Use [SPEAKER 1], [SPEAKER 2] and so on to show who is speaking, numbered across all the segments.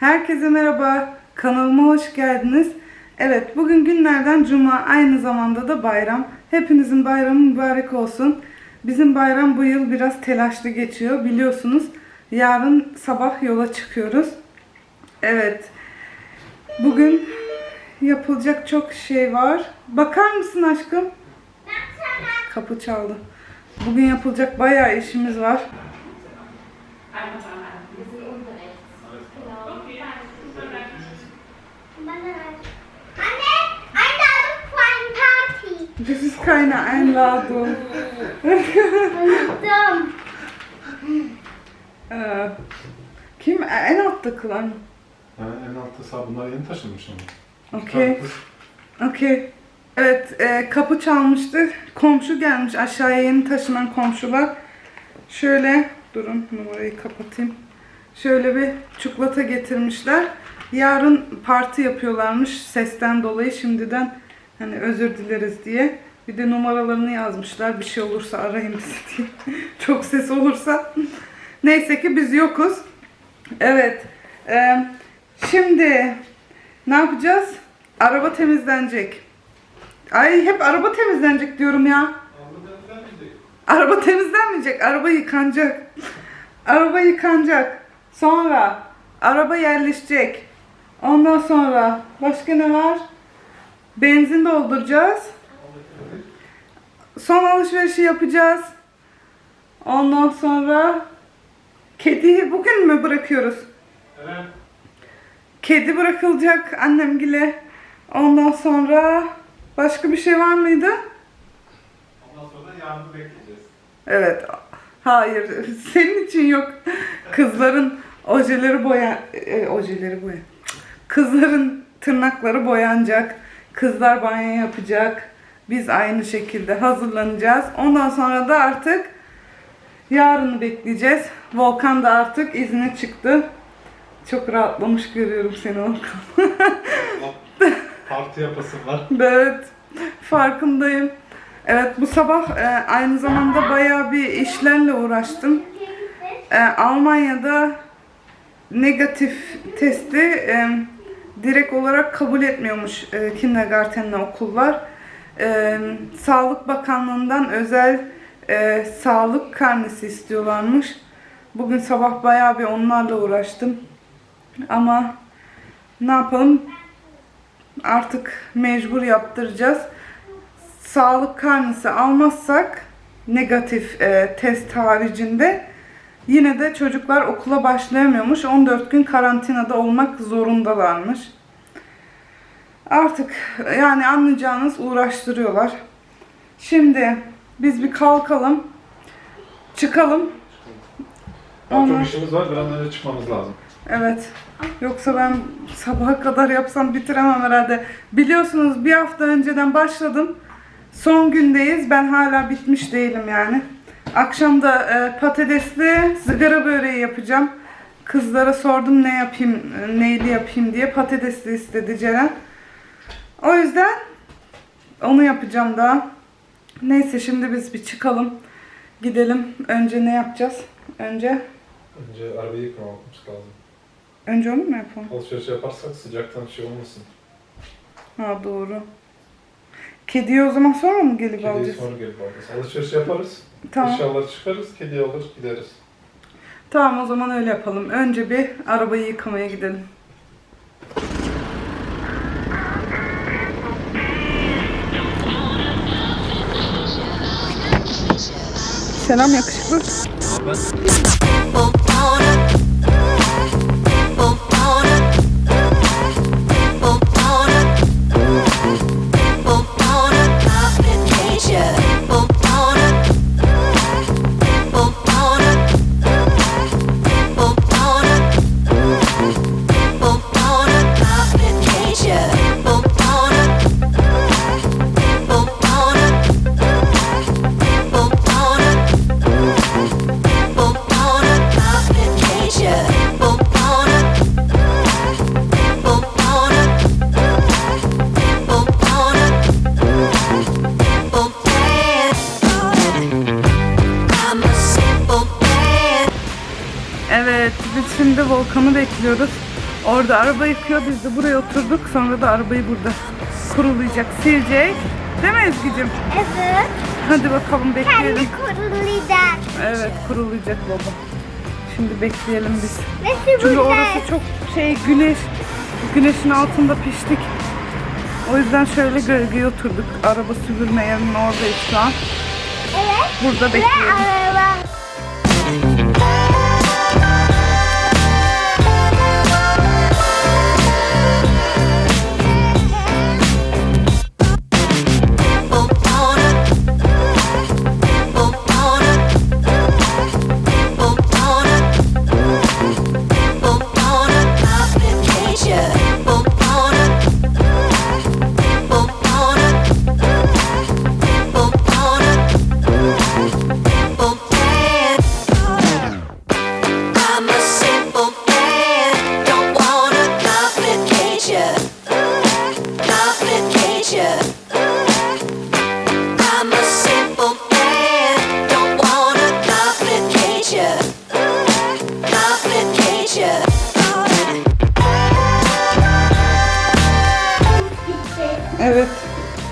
[SPEAKER 1] Herkese merhaba. Kanalıma hoş geldiniz. Evet, bugün günlerden cuma, aynı zamanda da bayram. Hepinizin bayramı mübarek olsun. Bizim bayram bu yıl biraz telaşlı geçiyor. Biliyorsunuz yarın sabah yola çıkıyoruz. Evet. Bugün yapılacak çok şey var. Bakar mısın aşkım? Kapı çaldı. Bugün yapılacak bayağı işimiz var. Das ist keine Einladung.
[SPEAKER 2] Unuttum.
[SPEAKER 1] Ee, kim? En altta kılan.
[SPEAKER 3] Ha, en altta sağ bunlar yeni taşınmış ama.
[SPEAKER 1] Okey. Okey. Evet, e, kapı çalmıştı. Komşu gelmiş. Aşağıya yeni taşınan komşular. Şöyle, durun numarayı kapatayım. Şöyle bir çikolata getirmişler. Yarın parti yapıyorlarmış sesten dolayı şimdiden hani özür dileriz diye. Bir de numaralarını yazmışlar. Bir şey olursa arayın bizi diye. Çok ses olursa. Neyse ki biz yokuz. Evet. e, şimdi ne yapacağız? Araba temizlenecek. Ay hep araba temizlenecek diyorum ya. Araba temizlenmeyecek. Araba yıkanacak. Araba yıkanacak. Sonra araba yerleşecek. Ondan sonra başka ne var? Benzin dolduracağız. Son alışverişi yapacağız. Ondan sonra kediyi bugün mü bırakıyoruz?
[SPEAKER 3] Evet.
[SPEAKER 1] Kedi bırakılacak annemgile. Ondan sonra başka bir şey var mıydı?
[SPEAKER 3] Ondan sonra yarını bekleyeceğiz.
[SPEAKER 1] Evet. Hayır. Senin için yok. Kızların ojeleri boya... E, ojeleri boya. Kızların tırnakları boyanacak. Kızlar banyo yapacak. Biz aynı şekilde hazırlanacağız. Ondan sonra da artık yarını bekleyeceğiz. Volkan da artık izne çıktı. Çok rahatlamış görüyorum seni Volkan.
[SPEAKER 3] Parti yapası var.
[SPEAKER 1] Evet, farkındayım. Evet, bu sabah e, aynı zamanda bayağı bir işlerle uğraştım. E, Almanya'da negatif testi e, direkt olarak kabul etmiyormuş e, kindergartenle okullar. E, Sağlık Bakanlığı'ndan özel e, sağlık karnesi istiyorlarmış. Bugün sabah bayağı bir onlarla uğraştım. Ama ne yapalım? artık mecbur yaptıracağız. Sağlık karnesi almazsak negatif e, test haricinde yine de çocuklar okula başlayamıyormuş. 14 gün karantinada olmak zorundalarmış. Artık yani anlayacağınız uğraştırıyorlar. Şimdi biz bir kalkalım. Çıkalım.
[SPEAKER 3] Daha çok işimiz var. Bir an önce çıkmamız lazım.
[SPEAKER 1] Evet. Yoksa ben sabaha kadar yapsam bitiremem herhalde. Biliyorsunuz bir hafta önceden başladım. Son gündeyiz. Ben hala bitmiş değilim yani. Akşam da e, patatesli zıgara böreği yapacağım. Kızlara sordum ne yapayım, neyli yapayım diye. Patatesli istedi Ceren. O yüzden onu yapacağım daha. Neyse şimdi biz bir çıkalım. Gidelim. Önce ne yapacağız? Önce
[SPEAKER 3] Önce arabayı yıkamamız lazım.
[SPEAKER 1] önce onu mu yapalım?
[SPEAKER 3] Alışveriş yaparsak sıcaktan şey olmasın.
[SPEAKER 1] Ha doğru. Kediyi o zaman sonra mı gelip
[SPEAKER 3] Kediyi
[SPEAKER 1] alacağız?
[SPEAKER 3] sonra gelip alacağız. Alışveriş yaparız.
[SPEAKER 1] Tamam.
[SPEAKER 3] Eşyaları çıkarız. Kediyi alır gideriz.
[SPEAKER 1] Tamam o zaman öyle yapalım. Önce bir arabayı yıkamaya gidelim. Selam yakışıklı. Evet, Volkan'ı bekliyoruz. Orada araba yıkıyor. Biz de buraya oturduk. Sonra da arabayı burada kurulayacak, silecek. Değil mi Ezgi'cim?
[SPEAKER 2] Evet.
[SPEAKER 1] Hadi bakalım bekleyelim.
[SPEAKER 2] Kendi kurulacak.
[SPEAKER 1] Evet kurulayacak baba. Şimdi bekleyelim biz.
[SPEAKER 2] Nasıl
[SPEAKER 1] Çünkü orası çok şey güneş. Güneşin altında piştik. O yüzden şöyle gölgeye oturduk. Araba süpürme yerinin oradayız şu an.
[SPEAKER 2] Evet.
[SPEAKER 1] Burada
[SPEAKER 2] Ve
[SPEAKER 1] bekliyoruz.
[SPEAKER 2] araba.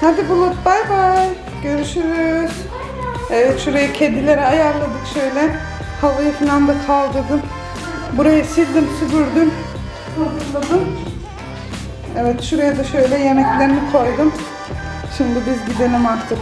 [SPEAKER 1] Hadi Bulut bay bay. Görüşürüz. Evet şuraya kedileri ayarladık şöyle. Havayı falan da kaldırdım. Burayı sildim süpürdüm. Hazırladım. Evet şuraya da şöyle yemeklerini koydum. Şimdi biz gidelim artık.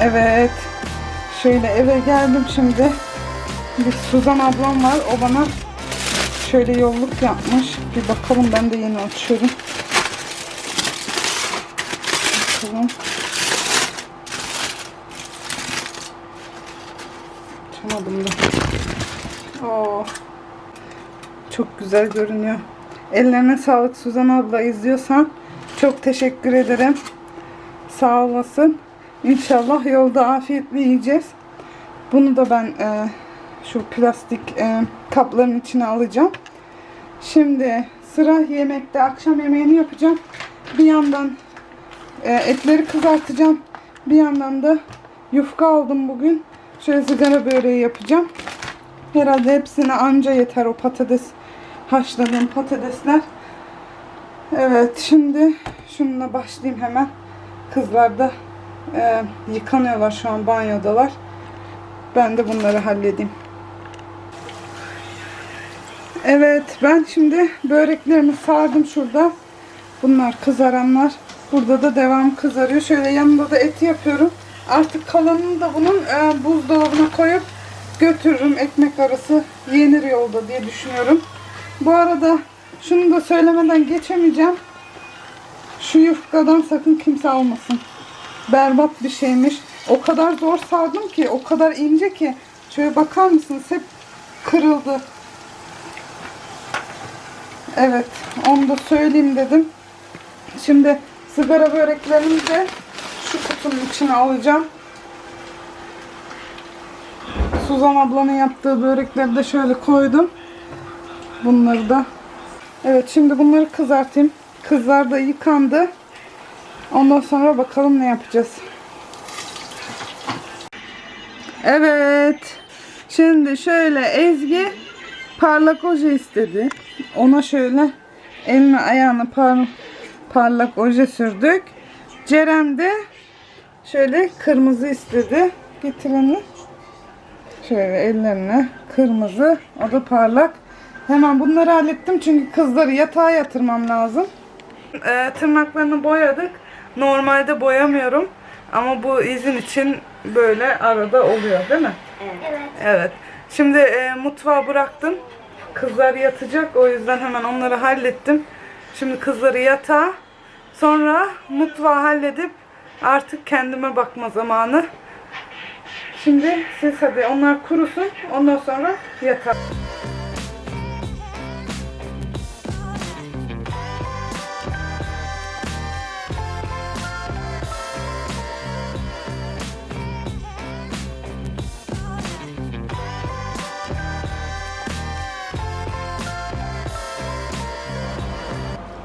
[SPEAKER 1] Evet. Şöyle eve geldim şimdi. Bir Suzan ablam var. O bana şöyle yolluk yapmış. Bir bakalım ben de yeni açıyorum. Bakalım. Açamadım da. Oo. Çok güzel görünüyor. Ellerine sağlık Suzan abla izliyorsan. Çok teşekkür ederim. Sağ olasın. İnşallah yolda afiyetle yiyeceğiz. Bunu da ben e, şu plastik e, kapların içine alacağım. Şimdi sıra yemekte akşam yemeğini yapacağım. Bir yandan e, etleri kızartacağım. Bir yandan da yufka aldım bugün. Şöyle sigara böreği yapacağım. Herhalde hepsine anca yeter o patates haşladığım patatesler. Evet şimdi şununla başlayayım hemen. Kızlar da e, yıkanıyorlar şu an banyodalar. Ben de bunları halledeyim. Evet ben şimdi böreklerimi sardım şurada. Bunlar kızaranlar. Burada da devam kızarıyor. Şöyle yanında da eti yapıyorum. Artık kalanını da bunun e, buzdolabına koyup götürürüm. Ekmek arası yenir yolda diye düşünüyorum. Bu arada şunu da söylemeden geçemeyeceğim. Şu yufkadan sakın kimse almasın. Berbat bir şeymiş. O kadar zor sardım ki, o kadar ince ki. Şöyle bakar mısınız? Hep kırıldı. Evet, onu da söyleyeyim dedim. Şimdi sigara böreklerimi de şu kutunun içine alacağım. Suzan ablanın yaptığı börekleri de şöyle koydum. Bunları da. Evet şimdi bunları kızartayım. Kızlar da yıkandı. Ondan sonra bakalım ne yapacağız. Evet. Şimdi şöyle Ezgi parlak oje istedi. Ona şöyle elini ayağını par parlak oje sürdük. Ceren de şöyle kırmızı istedi. Getirelim. Şöyle ellerine kırmızı, o da parlak. Hemen bunları hallettim çünkü kızları yatağa yatırmam lazım. Ee, tırnaklarını boyadık. Normalde boyamıyorum. Ama bu izin için böyle arada oluyor değil mi?
[SPEAKER 2] Evet.
[SPEAKER 1] Evet. Şimdi e, mutfağı bıraktım. Kızlar yatacak. O yüzden hemen onları hallettim. Şimdi kızları yatağa. Sonra mutfağı halledip artık kendime bakma zamanı. Şimdi siz hadi onlar kurusun. Ondan sonra yatağa.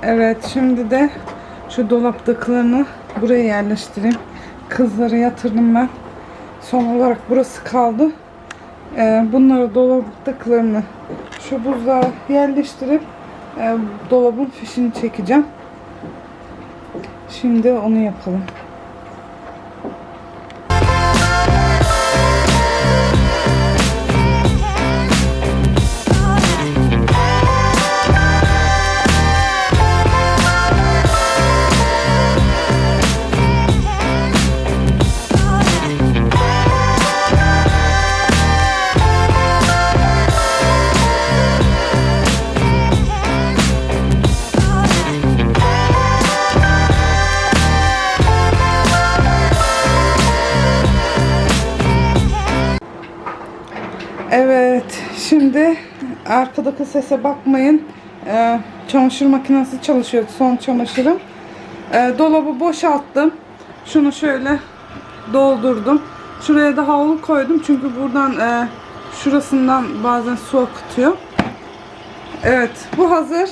[SPEAKER 1] Evet şimdi de şu dolaptakilerini buraya yerleştireyim. Kızları yatırdım ben. Son olarak burası kaldı. Ee, bunları dolaptakilerini şu buzluğa yerleştirip e, dolabın fişini çekeceğim. Şimdi onu yapalım. Arkadaki sese bakmayın. Ee, çamaşır makinesi çalışıyor, son çamaşırım. Ee, dolabı boşalttım. Şunu şöyle doldurdum. Şuraya da havlu koydum çünkü buradan e, şurasından bazen su akıtıyor. Evet, bu hazır.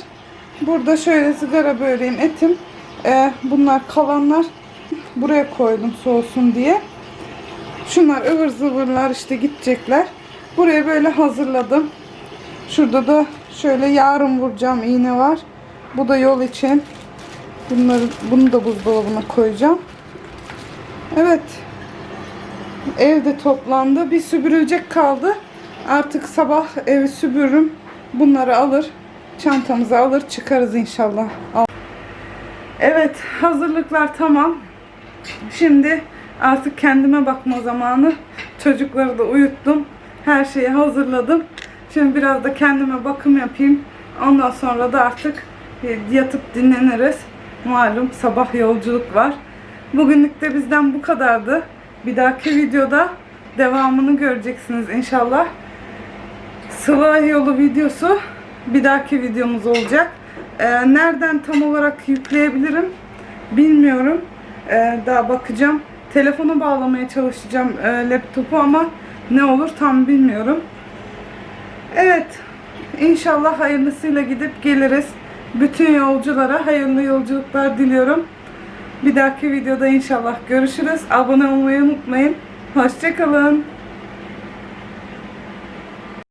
[SPEAKER 1] Burada şöyle sigara böreğim, etim. Ee, bunlar kalanlar buraya koydum soğusun diye. Şunlar ıvır zıvırlar işte gidecekler. Buraya böyle hazırladım. Şurada da şöyle yarın vuracağım iğne var. Bu da yol için. Bunları, bunu da buzdolabına koyacağım. Evet. Evde toplandı. Bir süpürülecek kaldı. Artık sabah evi süpürürüm. Bunları alır. Çantamıza alır çıkarız inşallah. Al- Evet hazırlıklar tamam. Şimdi artık kendime bakma zamanı. Çocukları da uyuttum. Her şeyi hazırladım. Şimdi biraz da kendime bakım yapayım. Ondan sonra da artık e, yatıp dinleniriz. Malum sabah yolculuk var. Bugünlük de bizden bu kadardı. Bir dahaki videoda devamını göreceksiniz inşallah. Sıla yolu videosu bir dahaki videomuz olacak. Ee, nereden tam olarak yükleyebilirim bilmiyorum. Ee, daha bakacağım. Telefonu bağlamaya çalışacağım e, laptopu ama ne olur tam bilmiyorum. Evet. İnşallah hayırlısıyla gidip geliriz. Bütün yolculara hayırlı yolculuklar diliyorum. Bir dahaki videoda inşallah görüşürüz. Abone olmayı unutmayın. Hoşçakalın.